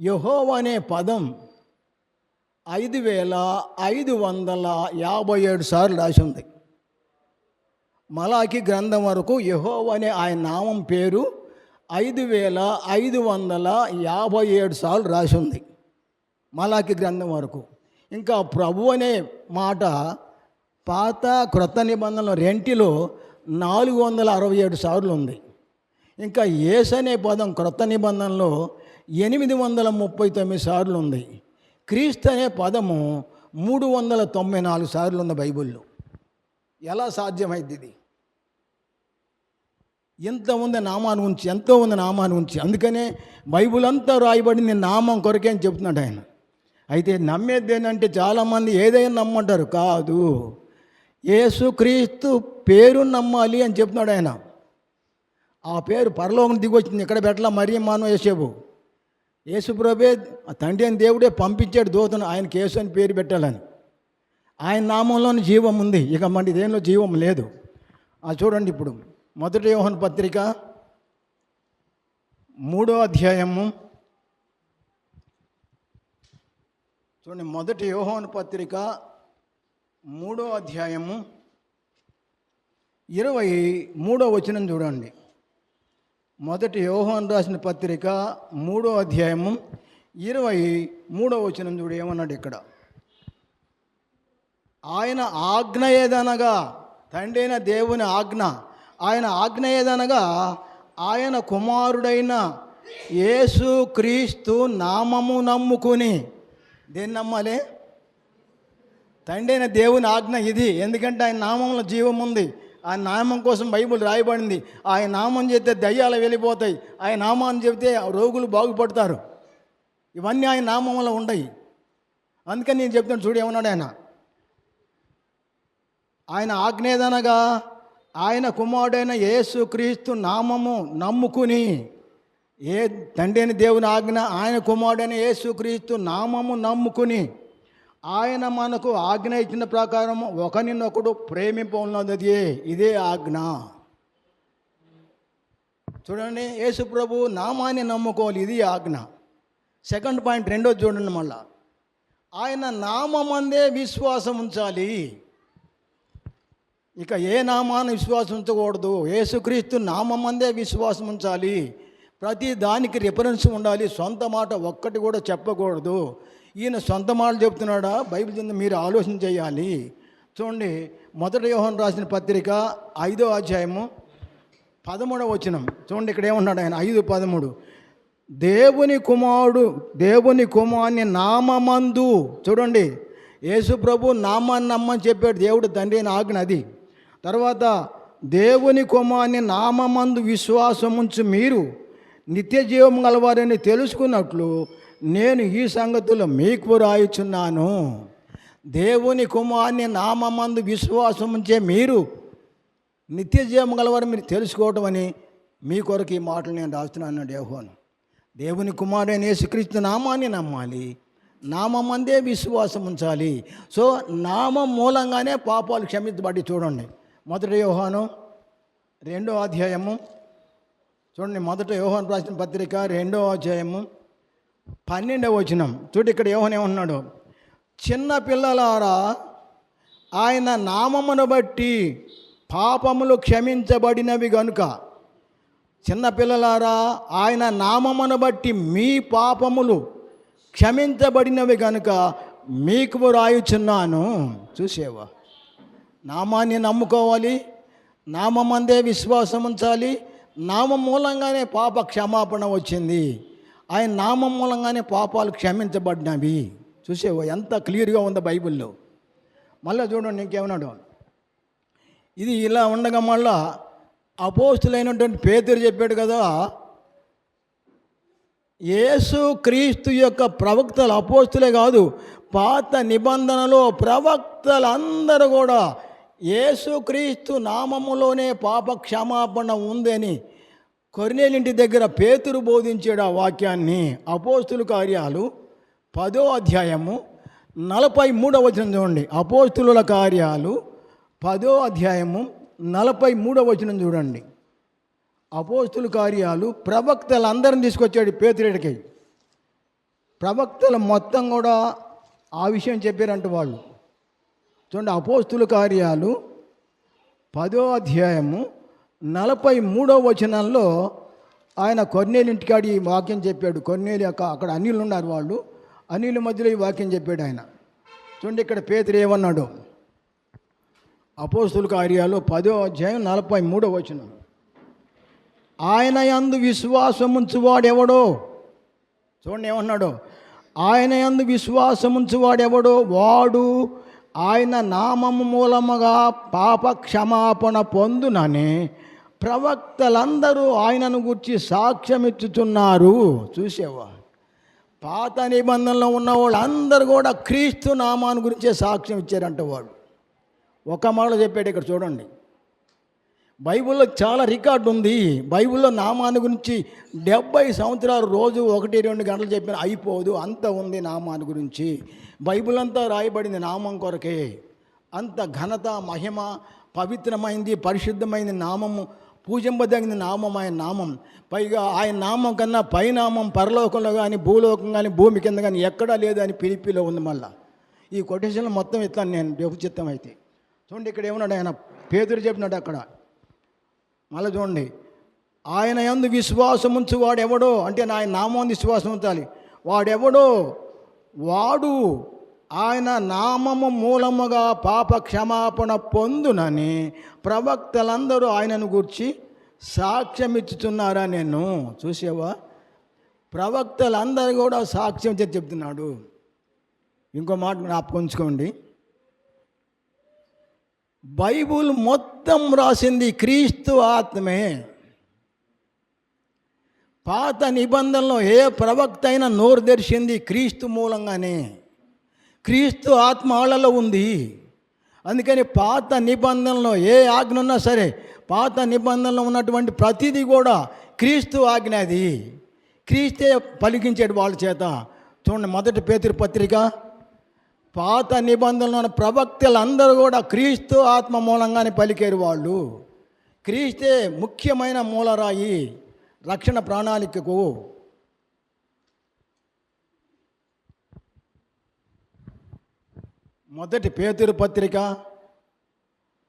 యహోవ అనే పదం ఐదు వేల ఐదు వందల యాభై ఏడు సార్లు రాసి ఉంది. మలాకి గ్రంథం వరకు యహోవ అనే ఆయన నామం పేరు ఐదు వేల ఐదు వందల యాభై ఏడు సార్లు రాసి ఉంది. మలాకి గ్రంథం వరకు. ఇంకా ప్రభు అనే మాట పాత క్రొత్త నిబంధనలు రెంటిలో నాలుగు వందల అరవై ఏడు సార్లు ఉంది. ఇంకా ఏస్ అనే పదం క్రొత్త నిబంధనలో ఎనిమిది వందల ముప్పై తొమ్మిది సార్లు ఉంది. క్రీస్తు అనే పదము మూడు వందల తొంభై నాలుగు సార్లు ఉంది బైబిల్లో. ఎలా సాధ్యమైంది ఇది? ఎంత ఉంది నామాన్ని ఉంచి ఎంతో ఉంది నామాన్ని ఉంచి. అందుకనే బైబుల్ అంతా రాయబడింది నామం కొరకే అని చెప్తున్నాడు ఆయన. అయితే నమ్మేది ఏంటంటే చాలామంది ఏదైనా నమ్మంటారు. కాదు. యేసుక్రీస్తు పేరు నమ్మాలి అని చెప్తున్నాడు ఆయన. ఆ పేరు పరలోకం దిగొచ్చింది ఇక్కడ పెట్టలా? మరీ మానవ యేసేపు. యేసుప్రభే తండ్రి అని దేవుడే పంపించాడు దూతను. ఆయన కేసు అని పేరు పెట్టాలని. ఆయన నామంలోని జీవం ఉంది. ఇక మన దేనిలో జీవం లేదు? ఆ చూడండి ఇప్పుడు. మొదటి యోహన్ పత్రిక మూడో అధ్యాయము. చూడండి మొదటి యోహన్ పత్రిక మూడో అధ్యాయము ఇరవై మూడో వచనం చూడండి. మొదటి యోహాన్ రాసిన పత్రిక మూడో అధ్యాయము ఇరవై మూడో వచనం చూడు ఏమన్నాడు ఇక్కడ? ఆయన ఆజ్ఞ ఏదనగా తండ్రి అయిన దేవుని ఆజ్ఞ ఆయన ఆజ్ఞ ఏదనగా ఆయన కుమారుడైన యేసు క్రీస్తు నామము నమ్ముకుని దేన్ని నమ్మాలి? తండ్రి అయిన దేవుని ఆజ్ఞ ఇది. ఎందుకంటే ఆయన నామంలో జీవం ఉంది. ఆయన నామం కోసం బైబిల్ రాయబడింది. ఆయన నామం చెప్తే దయ్యాలు వెళ్ళిపోతాయి ఆయన నామాన్ని చెబితే రోగులు బాగుపడతారు. ఇవన్నీ ఆయన నామంలో ఉండయి. అందుకని నేను చెప్తాను చూడు ఏమన్నాడు ఆయన? ఆయన ఆజ్ఞేదనగా ఆయన కుమారుడైన యేసు క్రీస్తు నామము నమ్ముకుని ఏ తండ్రిని దేవుని ఆజ్ఞ ఆయన కుమారుడైన యేసు క్రీస్తు నామము నమ్ముకుని ఆయన మనకు ఆజ్ఞ ఇచ్చిన ప్రకారం ఒకరినొకడు ప్రేమింపన్నది ఇదే ఆజ్ఞ. చూడండి యేసు ప్రభు నామాన్ని నమ్ముకోవాలి. ఇది ఆజ్ఞ. సెకండ్ పాయింట్ రెండో చూడండి మళ్ళా. ఆయన నామందే విశ్వాసం ఉంచాలి. ఇక ఏ నామాన్ని విశ్వాసం ఉంచకూడదు? యేసుక్రీస్తు నామందే విశ్వాసం ఉంచాలి. ప్రతి దానికి రిఫరెన్స్ ఉండాలి. సొంత మాట ఒక్కటి కూడా చెప్పకూడదు. ఈయన సొంత మాటలు చెప్తున్నాడా బైబిల్ చెంది మీరు ఆలోచన చేయాలి. చూడండి మొదటి యోహన్ రాసిన పత్రిక ఐదో అధ్యాయము పదమూడవ వచనం. చూడండి ఇక్కడ ఏమన్నాడు ఆయన? ఐదు పదమూడు. దేవుని కుమారుడు దేవుని కుమారుని నామమందు చూడండి యేసు ప్రభు నామాన్ని నమ్మని చెప్పాడు. దేవుడు తండ్రి అని ఆజ్ఞ అది. తర్వాత దేవుని కుమారుని నామమందు విశ్వాసముంచు మీరు నిత్య జీవం గలవారని తెలుసుకున్నట్లు నేను ఈ సంగతులు మీకు రాయుచున్నాను. దేవుని కుమారుని నామమందు విశ్వాసముంచే మీరు నిత్య జీవం గలవారు మీరు తెలుసుకోవటం అని మీ కొరకు ఈ మాటలు నేను రాస్తున్నాను డేహోను దేవుని కుమారుడైన యేసుక్రీస్తు నామాన్ని నమ్మాలి. నామందే విశ్వాసం ఉంచాలి సో నామం మూలంగానే పాపాలు క్షమించబడి చూడండి. మొదటి యోహాను రెండో అధ్యాయము. చూడండి మొదట యోహాను రాసిన పత్రిక రెండో అధ్యాయము. పన్నెండవ వచనం. చూడు ఇక్కడ యోహనే ఉన్నాడు చిన్న పిల్లలారా ఆయన నామమును బట్టి పాపములు క్షమించబడినవి గనుక. చిన్నపిల్లలారా ఆయన నామమును బట్టి మీ పాపములు క్షమించబడినవి గనుక మీకు రాయుచున్నాను చూసేవా? నామాన్ని నమ్ముకోవాలి నామందే విశ్వాసం ఉంచాలి నామ మూలంగానే పాప క్షమాపణ వచ్చింది. ఆయన నామం మూలంగానే పాపాలు క్షమించబడినవి. చూసేవా ఎంత క్లియర్గా ఉందో బైబిల్లో. మళ్ళీ చూడండి ఇంకేమన్నాడు. ఇది ఇలా ఉండగా మళ్ళా అపోస్తులైనటువంటి పేదరు చెప్పాడు కదా యేసు క్రీస్తు యొక్క ప్రవక్తలు అపోస్తులే కాదు పాత నిబంధనలో ప్రవక్తలందరూ కూడా యేసుక్రీస్తు నామములోనే పాప క్షమాపణ ఉందని కొరినేలింటి దగ్గర పేతురు బోధించాడు ఆ వాక్యాన్ని అపోస్తుల కార్యాలు పదో అధ్యాయము నలభై మూడవ వచనం చూడండి. అపోస్తుల కార్యాలు పదో అధ్యాయము నలభై మూడవ వచనం చూడండి. అపోస్తుల కార్యాలు ప్రవక్తలందరిని తీసుకొచ్చాడు పేతురేడికి ప్రవక్తలు మొత్తం కూడా ఆ విషయం చెప్పారంట వాళ్ళు. చూడండి అపోస్తుల కార్యాలు పదో అధ్యాయము నలభై మూడో వచనంలో ఆయన కొన్నేలు ఇంటికాడి ఈ వాక్యం చెప్పాడు. కొన్నేలు యొక్క అక్కడ అనిలు ఉన్నారు వాళ్ళు. అనిల మధ్యలో ఈ వాక్యం చెప్పాడు ఆయన. చూడండి ఇక్కడ పేతురు ఏమన్నాడు? అపోస్తుల కార్యాలు పదో అధ్యాయం నలభై మూడో వచనం. ఆయన యందు విశ్వాసముంచువాడెవడో? చూడండి ఏమన్నాడు? ఆయన యందు విశ్వాసముంచువాడెవడో? వాడు ఆయన నామము మూలముగా పాప క్షమాపణ పొందునని ప్రవక్తలందరూ ఆయనను గురించి సాక్ష్యమిచ్చుచున్నారు. చూసేవా? పాత నిబంధనలో ఉన్న వాళ్ళందరూ కూడా క్రీస్తు నామాను గురించే సాక్ష్యం ఇచ్చారంట వాళ్ళు. ఒక మాట చెప్పాడు ఇక్కడ చూడండి. బైబిల్లో చాలా రికార్డు ఉంది. బైబిల్లో నామాన్ని గురించి డెబ్బై సంవత్సరాలు రోజు ఒకటి రెండు గంటలు చెప్పిన అయిపోదు. అంత ఉంది నామాన్ని గురించి. బైబిల్ అంతా రాయబడింది నామం కొరకే. అంత ఘనత మహిమ పవిత్రమైంది పరిశుద్ధమైంది నామము పూజింపదగిన నామం ఆయన నామం. పైగా ఆయన నామం కన్నా పైనామం పరలోకంలో కానీ భూలోకం కానీ భూమి కింద కానీ ఎక్కడా లేదు అని పిలిపిలో ఉంది మళ్ళా. ఈ కొటేషన్లు మొత్తం ఇట్లా నేను వ్యవచిత్తం అయితే. చూడండి ఇక్కడ ఏమన్నాడు ఆయన? పేదరు చెప్పినాడు అక్కడ. మళ్ళీ చూడండి. ఆయన యందు విశ్వాసం ఉంచు వాడెవడో? అంటే నా ఆయన నామం విశ్వాసం ఉంచాలి. వాడెవడో? వాడు ఆయన నామము మూలముగా పాప క్షమాపణ పొందునని ప్రవక్తలందరూ ఆయనను గూర్చి సాక్ష్యం ఇచ్చుతున్నారా నేను? చూసావా? ప్రవక్తలందరూ కూడా సాక్ష్యం చేసి చెప్తున్నాడు. ఇంకో మాట జ్ఞాపకంచుకోండి బైబుల్ మొత్తం రాసింది క్రీస్తు ఆత్మే. పాత నిబంధనలో ఏ ప్రవక్త అయినా నోరు తెరిచింది క్రీస్తు మూలంగానే. క్రీస్తు ఆత్మ వాళ్ళలో ఉంది. అందుకని పాత నిబంధనలో ఏ ఆజ్ఞ ఉన్నా సరే పాత నిబంధనలో ఉన్నటువంటి ప్రతిదీ కూడా క్రీస్తు ఆజ్ఞ అది. క్రీస్తే పలికించాడు వాళ్ళ చేత. చూడండి మొదటి పేతురు పత్రిక. పాత నిబంధనలో ఉన్న ప్రవక్తలందరూ కూడా క్రీస్తు ఆత్మ మూలంగానే పలికారు వాళ్ళు. క్రీస్తే ముఖ్యమైన మూలరాయి రక్షణ ప్రణాళికకు మొదటి పేతురు పత్రిక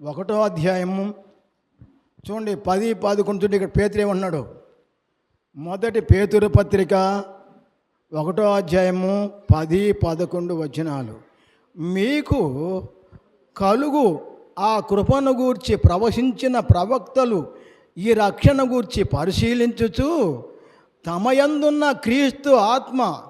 ఒకటో అధ్యాయము. చూడండి పది పదకొండు చూడండి ఇక్కడ పేతురే ఉన్నాడు మొదటి పేతురు పత్రిక ఒకటో అధ్యాయము పది పదకొండు వచనాలు. మీకు కలుగు ఆ కృపను గూర్చి ప్రవశించిన ప్రవక్తలు ఈ రక్షణ గూర్చి పరిశీలించుచు తమయందున్న క్రీస్తు ఆత్మ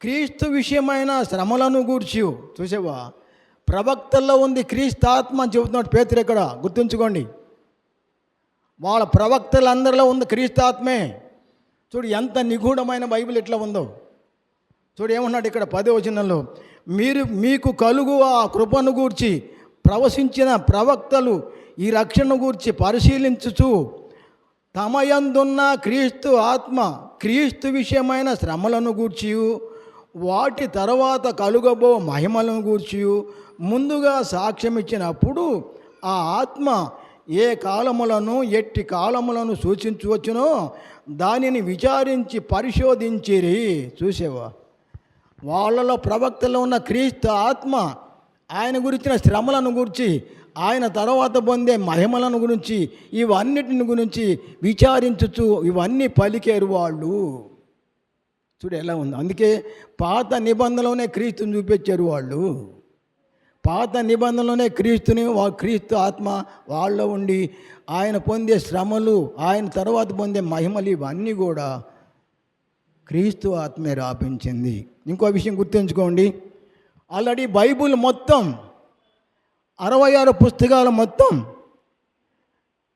క్రీస్తు విషయమైన శ్రమలను గూర్చి చూసేవా? ప్రవక్తల్లో ఉంది క్రీస్తాత్మ అని చెబుతున్నాడు పేతురు ఇక్కడ గుర్తుంచుకోండి. వాళ్ళ ప్రవక్తలందరిలో ఉంది క్రీస్తాత్మే. చూడు ఎంత నిగూఢమైన బైబిల్ ఎట్లా ఉందో. చూడు ఏమన్నాడు ఇక్కడ పదే వచనంలో? మీరు మీకు కలుగు ఆ కృపను గూర్చి ప్రవశించిన ప్రవక్తలు ఈ రక్షణ గూర్చి పరిశీలించుచు తమయందున్న క్రీస్తు ఆత్మ క్రీస్తు విషయమైన శ్రమలను గూర్చి వాటి తర్వాత కలుగబో మహిమలను గూర్చి ముందుగా సాక్ష్యం ఇచ్చినప్పుడు ఆ ఆత్మ ఏ కాలములను ఎట్టి కాలములను సూచించవచ్చునో దానిని విచారించి పరిశోధించిరి. చూసేవా? వాళ్ళలో ప్రవక్తలో ఉన్న క్రీస్తు ఆత్మ ఆయన గురించిన శ్రమలను గురించి ఆయన తర్వాత పొందే మహిమలను గురించి ఇవన్నిటిని గురించి విచారించుచు ఇవన్నీ పలికేరు వాళ్ళు. చూడు ఎలా ఉంది? అందుకే పాత నిబంధనలోనే క్రీస్తుని చూపించారు వాళ్ళు. పాత నిబంధనలోనే క్రీస్తుని వా క్రీస్తు ఆత్మ వాళ్ళలో ఉండి ఆయన పొందే శ్రమలు ఆయన తర్వాత పొందే మహిమలు ఇవన్నీ కూడా క్రీస్తు ఆత్మే రాపించింది. ఇంకో విషయం గుర్తుంచుకోండి. ఆల్రెడీ బైబుల్ మొత్తం అరవై ఆరు పుస్తకాలు మొత్తం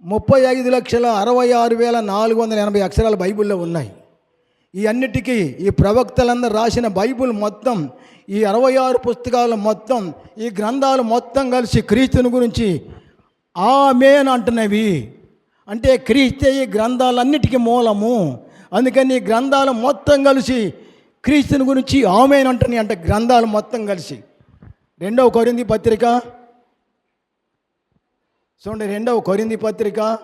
ముప్పై ఐదు లక్షల అరవై ఆరు వేల నాలుగు వందల ఎనభై అక్షరాలు బైబిల్లో ఉన్నాయి. ఈ అన్నిటికీ ఈ ప్రవక్తలందరూ రాసిన బైబిల్ మొత్తం ఈ అరవై ఆరు పుస్తకాలు మొత్తం ఈ గ్రంథాలు మొత్తం కలిసి క్రీస్తుని గురించి ఆమెన్ అంటున్నవి. అంటే క్రీస్తే ఈ గ్రంథాలన్నిటికీ మూలము. అందుకని ఈ గ్రంథాలు మొత్తం కలిసి క్రీస్తుని గురించి ఆమెన్ అంటున్నాయి అంటే గ్రంథాలు మొత్తం కలిసి. రెండవ కొరింది పత్రిక. చూడండి రెండవ కొరింది పత్రిక.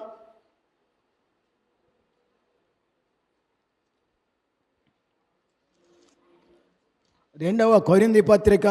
రెండవ కొరింది పత్రిక